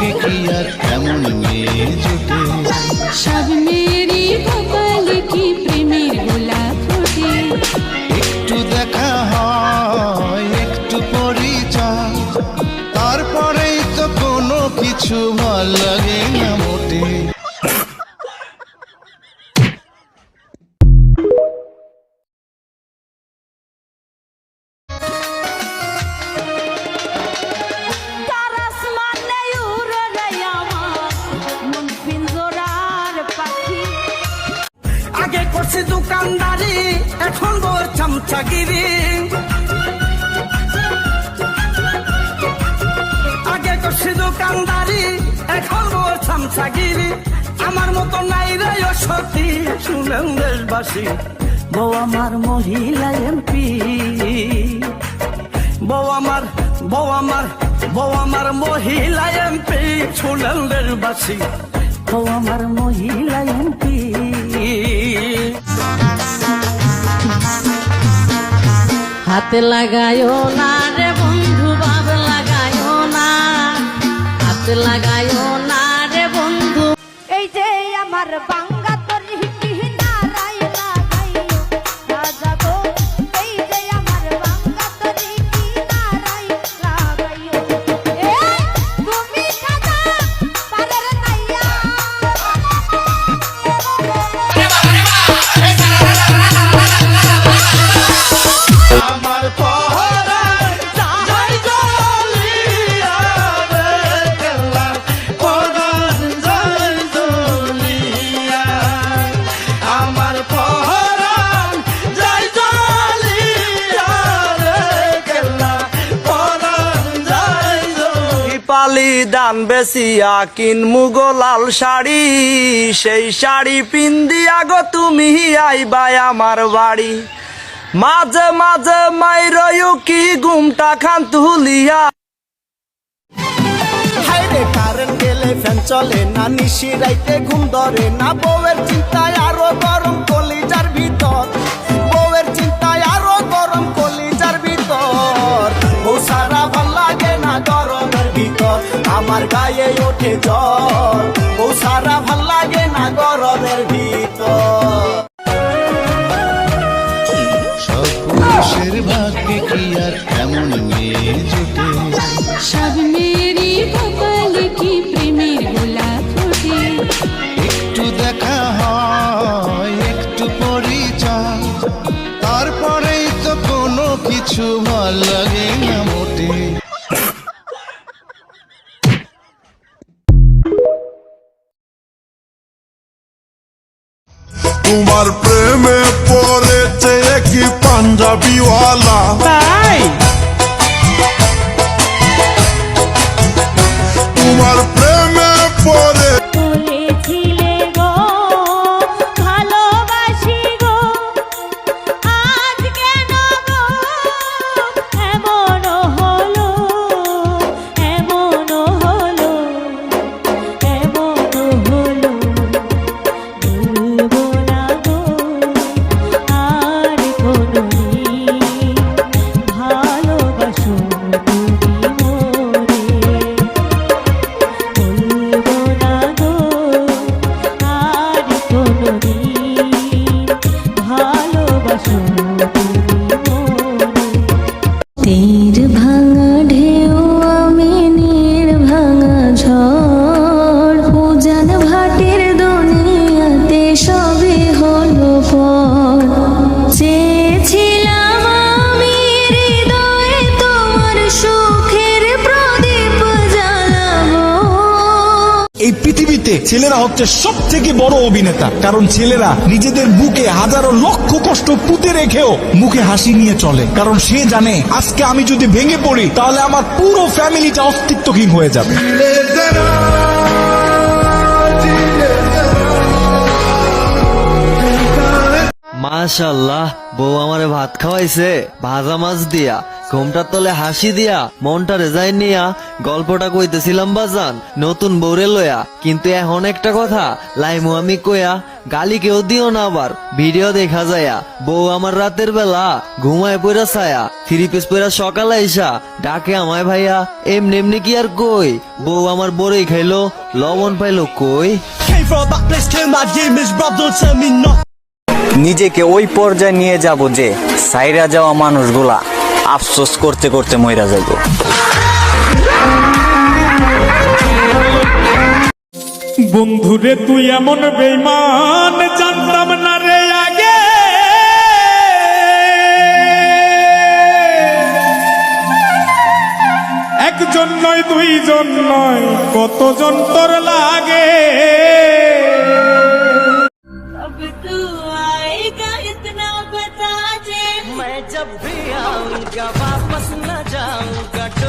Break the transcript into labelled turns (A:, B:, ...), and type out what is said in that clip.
A: ভাগ্যে কি আর এমন মেয়ে জুটে
B: সব মেয়েরই কপালে কি প্রেমের গোলাপ ফোটে।
A: একটু দেখা হয় একটু পরিচয় তারপরেই তো কোনো কিছু ভালো লাগে না।
C: করছি দোকানদারি, এখন বর চামচাগিরি। আগে করছি দোকানদারি, এখন বর চামচাগিরি। আমার মতো নাই রে সতী, শুনেন দেশবাসী। বউ আমার মহিলা এমপি। বউ আমার বউ আমার বউ আমার মহিলা এমপি, শুনেন দেশবাসী। বউ আমার মহিলা
D: হাতে লাগায়ও না রে বন্ধু বাব লাগায়ও না। হাতে লাগায়ও না রে বন্ধু।
B: এই যে আমার বাঙ্গা
C: পালি দান বেসিয়া কিন মুগলাল শাড়ি। সেই শাড়ি পিন্দিয়া গো তুমি আইবাই আমার বাড়ি। মাঝে মাঝে মাইরয়ু কি গুমটা খান তুলিয়া।
E: কারেন্ট গেলে ফ্যান চলে না নিশি রাইতে ঘুম ধরে, না বউয়ের চিন্তায় জ্বর বউ সারা ভালো লাগে না গরমের ভিতর।
A: সব পুরুষের ভাগ্যে কি আর এমন মেয়ে জুটে?
B: সব মেয়েরই কপালে কি প্রেমের গোলাপ ফোটে?
A: একটু দেখা হয় একটু পরিচয়। তারপরেই তো কোনো কিছু ভালো লাগে না মোটে।
F: তোমার প্রেমে পড়েছে কি পাঞ্জাবিওয়ালা। তোমার প্রেমে পড়ে
G: এই পৃথিবীতে ছেলেরা হচ্ছে সব থেকে বড় অভিনেতা। কারণ ছেলেরা নিজেদের বুকে হাজারো লক্ষ কষ্ট পুঁতে রেখেও মুখে হাসি নিয়ে চলে। কারণ সে জানে, আজকে আমি যদি ভেঙে পড়ি, তাহলে আমার পুরো ফ্যামিলিটা অস্তিত্বহীন হয়ে যাবে।
H: মাশাল্লাহ বউ আমারে ভাত খাওয়াইছে, ভাজা মাছ দিয়া, ঘুমটার তলে হাসি দিয়া মনটা রেজাইন নিয়া, গল্পটা কইতেছিলাম বাজান, নতুন বউরে লয়া। কিন্তু এখন একটা কথা, লাইমু আমি কয়া, গালি কেউ দিও না আবার, ভিডিও দেখা যায়া, বউ আমার রাতের বেলা ঘুমায় পইরা ছায়া, থ্রি পিস পইরা সকালে আইসা, ডাকে আমায় ভাইয়া, এমনি এমনি কি আর কই? বউ আমার বড়ই খাইলো, লবণ পাইলো কই?
I: নিজেকে ওই পর্যায়ে নিয়ে যাব যে সাইরা যাওয়া মানুষগুলা আফসোস করতে করতে মইরা যাইব।
J: বন্ধুরে, তুই এমন বেইমান জানতাম না রে আগে। একজন নয়, দুইজন নয়, কতজন তোর লাগে?
D: उभी आऊंगा वापस न जाऊंगा।